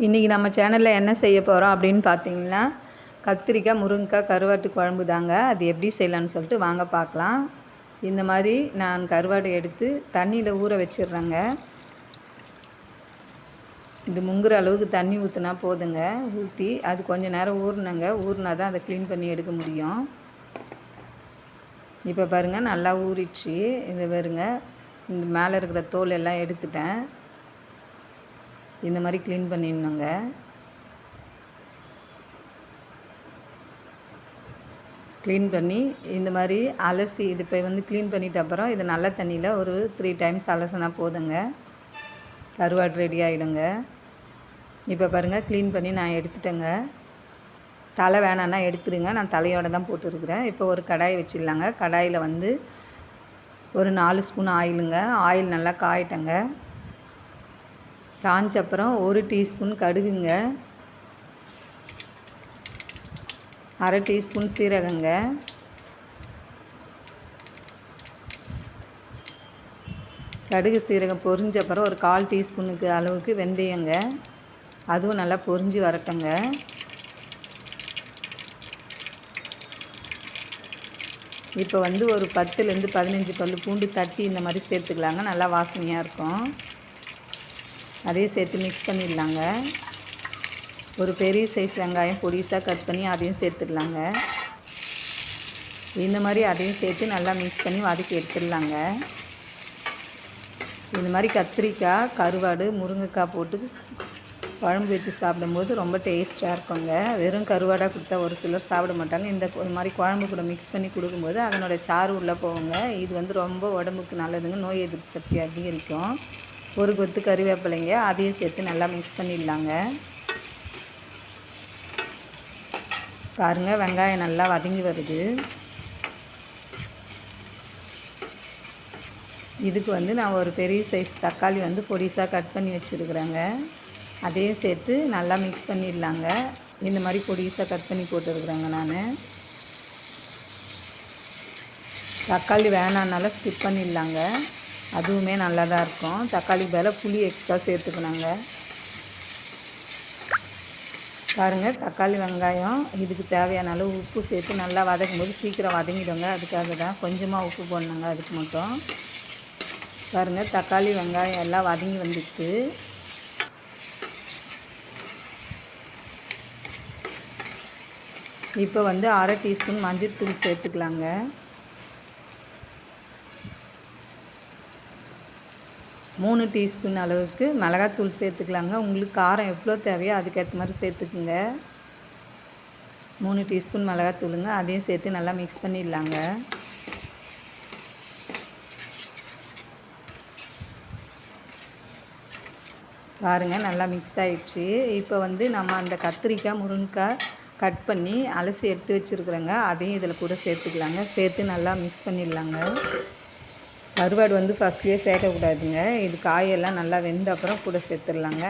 இன்றைக்கி நம்ம சேனலில் என்ன செய்ய போகிறோம் அப்படின்னு பார்த்தீங்கன்னா கத்திரிக்காய் முருங்கைக்காய் கருவாட்டு குழம்பு தாங்க. அது எப்படி செய்யலான்னு சொல்லிட்டு வாங்க பார்க்கலாம். இந்த மாதிரி நான் கருவாடு எடுத்து தண்ணியில் ஊற வச்சிடுறேங்க. இது முங்குற அளவுக்கு தண்ணி ஊற்றினா போதுங்க. ஊற்றி அது கொஞ்சம் நேரம் ஊறினங்க ஊறினா தான் அதை க்ளீன் பண்ணி எடுக்க முடியும். இப்போ பாருங்கள் நல்லா ஊறிடுச்சு. இது பாருங்கள் இந்த மேலே இருக்கிற தோல் எல்லாம் எடுத்துட்டேன். இந்த மாதிரி க்ளீன் பண்ணிடணுங்க. க்ளீன் பண்ணி இந்த மாதிரி அலசி இது இப்போ வந்து க்ளீன் பண்ணிட்ட அப்புறம் இது நல்ல தண்ணியில் ஒரு த்ரீ டைம்ஸ் அலசினா போதுங்க. கருவாடு ரெடி ஆகிடுங்க இப்போ பாருங்கள் க்ளீன் பண்ணி நான் எடுத்துட்டேங்க. தலை வேணான்னா எடுத்துருங்க. நான் தலையோட தான் போட்டுருக்குறேன். இப்போ ஒரு கடாய் வச்சிடலாங்க. கடாயில் வந்து ஒரு நாலு ஸ்பூன் ஆயிலுங்க ஆயில் நல்லா காயிட்டங்க. காஞ்ச அப்புறம் ஒரு டீஸ்பூன் கடுகுங்க. அரை டீஸ்பூன் சீரகங்க. கடுகு சீரகம் பொரிஞ்ச அப்புறம் ஒரு கால் டீஸ்பூனுக்கு அளவுக்கு வெந்தயங்க. அதுவும் நல்லா பொரிஞ்சு வரட்டுங்க. இப்போ வந்து ஒரு பத்துலேருந்து பதினஞ்சு பல் பூண்டு தட்டி இந்த மாதிரி சேர்த்துக்கலாங்க. நல்லா வாசனையாக இருக்கும். அதையும் சேர்த்து மிக்ஸ் பண்ணிடலாங்க. ஒரு பெரிய சைஸ் வெங்காயம் பொடிசாக கட் பண்ணி அதையும் சேர்த்துடலாங்க. இந்த மாதிரி அதையும் சேர்த்து நல்லா மிக்ஸ் பண்ணி வதக்கி எடுத்துடலாங்க. இந்த மாதிரி கத்திரிக்காய் கருவாடு முருங்கைக்காய் போட்டு குழம்பு வச்சு சாப்பிடும்போது ரொம்ப டேஸ்ட்டாக இருக்குங்க. வெறும் கருவாடாக கொடுத்தா ஒரு சிலர் சாப்பிட மாட்டாங்க. இந்த ஒரு மாதிரி குழம்பு கூட மிக்ஸ் பண்ணி கொடுக்கும்போது அதனோட சாறு உள்ளே போகுங்க. இது வந்து ரொம்ப உடம்புக்கு நல்லதுங்க. நோய் எதிர்ப்பு சக்தி அதிகரிக்கும். ஒரு கொத்து கருவேப்பிலைங்க அதையும் சேர்த்து நல்லா மிக்ஸ் பண்ணிடலாங்க. பாருங்கள் வெங்காயம் நல்லா வதங்கி வருது. இதுக்கு வந்து நான் ஒரு பெரிய சைஸ் தக்காளி வந்து பொடிசாக கட் பண்ணி வச்சுருக்குறேங்க. அதையும் சேர்த்து நல்லா மிக்ஸ் பண்ணிடலாங்க. இந்த மாதிரி பொடிசாக கட் பண்ணி போட்டுருக்குறேங்க நான். தக்காளி வேணான்னாலும் ஸ்கிப் பண்ணிடலாங்க. அதுவுமே நல்லா தான் இருக்கும். தக்காளி பதில் புளி எக்ஸ்ட்ரா சேர்த்துக்கணுங்க. பாருங்கள் தக்காளி வெங்காயம் இதுக்கு தேவையான அளவு உப்பு சேர்த்து நல்லா வதக்கும் போது சீக்கிரம் வதங்கிடுங்க. அதுக்காக தான் கொஞ்சமாக உப்பு போடணுங்க அதுக்கு மட்டும். பாருங்கள் தக்காளி வெங்காயம் எல்லாம் வதங்கி வந்துட்டு. இப்போ வந்து அரை டீஸ்பூன் மஞ்சள் தூள் சேர்த்துக்கலாங்க. மூணு டீஸ்பூன் அளவுக்கு மிளகாத்தூள் சேர்த்துக்கலாங்க. உங்களுக்கு காரம் எவ்வளோ தேவையோ அதுக்கேற்ற மாதிரி சேர்த்துக்குங்க. மூணு டீஸ்பூன் மிளகாத்தூளுங்க. அதையும் சேர்த்து நல்லா மிக்ஸ் பண்ணிடலாங்க. பாருங்கள் நல்லா மிக்ஸ் ஆகிடுச்சு இப்போ வந்து நம்ம அந்த கத்திரிக்காய் முருங்கைக்காய் கட் பண்ணி அலசி எடுத்து வச்சுருக்குறோங்க. அதையும் இதில் கூட சேர்த்துக்கலாங்க. சேர்த்து நல்லா மிக்ஸ் பண்ணிடலாங்க. கருவாடு வந்து ஃபஸ்ட்லேயே சேர்க்கக்கூடாதுங்க. இது காயெல்லாம் நல்லா வெந்த அப்புறம் கூட சேர்த்துடலாங்க.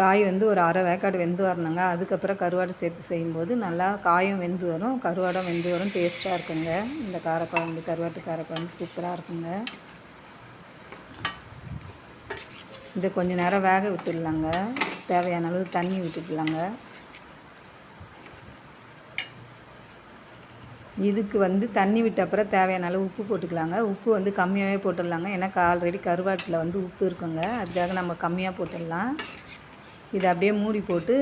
காய் வந்து ஒரு அரை வேக்காடு வெந்து வரணுங்க. அதுக்கப்புறம் கருவாடு சேர்த்து செய்யும்போது நல்லா காயும் வெந்து வரும். கருவாடும் வெந்து வரும். டேஸ்ட்டாக இருக்குங்க. இந்த காரக்குழம்பு கருவாட்டு காரக்குழம்பு சூப்பராக இருக்குங்க. இதை கொஞ்சம் நேரம் வேக விட்டுடலாங்க. தேவையான அளவு தண்ணி விட்டுக்கலாங்க இதுக்கு வந்து தண்ணி விட்ட அப்புறம் தேவையான அளவு உப்பு போட்டுக்கலாங்க. உப்பு வந்து கம்மியாகவே போட்டுடலாங்க. ஏன்னா ஆல்ரெடி கருவாட்டில் வந்து உப்பு இருக்குங்க. அதுக்காக நம்ம கம்மியாக போட்டுடலாம். இதை அப்படியே மூடி போட்டு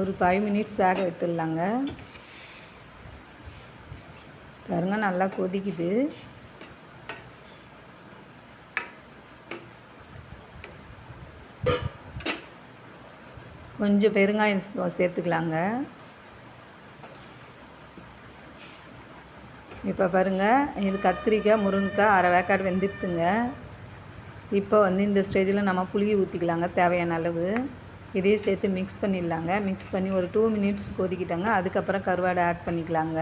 ஒரு ஃபைவ் மினிட்ஸ் வேக விட்டுடலாங்க. பாருங்க நல்லா கொதிக்குது. கொஞ்சம் பெருங்காயம் சேர்த்துக்கலாங்க. இப்போ பாருங்கள் இது கத்திரிக்காய் முருங்கைக்காய் அரை வேக்காடு வெந்துடுத்துங்க இப்போ வந்து இந்த ஸ்டேஜில் நம்ம புளி ஊற்றிக்கலாங்க தேவையான அளவு. இதையும் சேர்த்து மிக்ஸ் பண்ணிடலாங்க. மிக்ஸ் பண்ணி ஒரு டூ மினிட்ஸ் கொதிக்கிட்டாங்க அதுக்கப்புறம் கருவாடை ஆட் பண்ணிக்கலாங்க.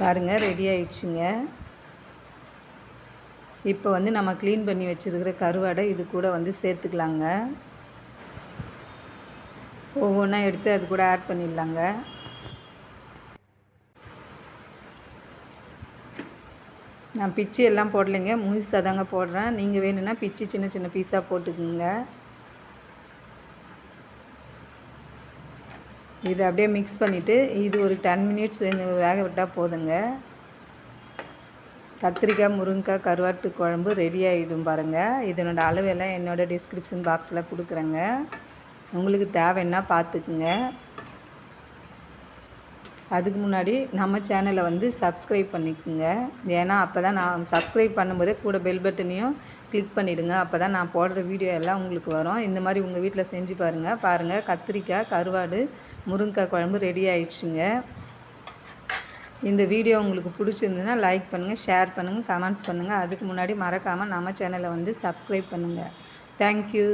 பாருங்கள் ரெடி ஆயிடுச்சுங்க. இப்போ வந்து நம்ம க்ளீன் பண்ணி வச்சுருக்கிற கருவாடை இது கூட வந்து சேர்த்துக்கலாங்க. ஒவ்வொன்றா எடுத்து அது கூட ஆட் பண்ணிடலாங்க. நான் பிச்சு எல்லாம் போடலைங்க. முழுசாக தாங்க போடுறேன். நீங்கள் வேணும்னா பிச்சு சின்ன சின்ன பீஸாக போட்டுக்குங்க. இது அப்படியே மிக்ஸ் பண்ணிவிட்டு இது ஒரு டென் மினிட்ஸ் வேக விட்டால் போதுங்க. கத்திரிக்காய் முருங்கைக்காய் கருவாட்டு குழம்பு ரெடி ஆகிடும் பாருங்கள் இதனோட அளவெல்லாம் என்னோடய டிஸ்கிரிப்ஷன் பாக்ஸில் கொடுக்குறேங்க. உங்களுக்கு தேவைன்னா பார்த்துக்குங்க. அதுக்கு முன்னாடி நம்ம சேனலை வந்து சப்ஸ்கிரைப் பண்ணிக்கோங்க. ஏன்னா அப்போ தான் நான் சப்ஸ்கிரைப் பண்ணும்போதே கூட பெல் பட்டனையும் கிளிக் பண்ணிவிடுங்க அப்போ தான் நான் போடுற வீடியோ எல்லாம் உங்களுக்கு வரும். இந்த மாதிரி உங்கள் வீட்டில் செஞ்சு பாருங்கள் பாருங்கள் கத்திரிக்காய் கருவாடு முருங்கைக்காய் குழம்பு ரெடி ஆயிடுச்சுங்க. இந்த வீடியோ உங்களுக்கு பிடிச்சிருந்துன்னா லைக் பண்ணுங்கள் ஷேர் பண்ணுங்கள் கமெண்ட்ஸ் பண்ணுங்கள் அதுக்கு முன்னாடி மறக்காமல் நம்ம சேனலை வந்து சப்ஸ்கிரைப் பண்ணுங்கள் தேங்க்யூ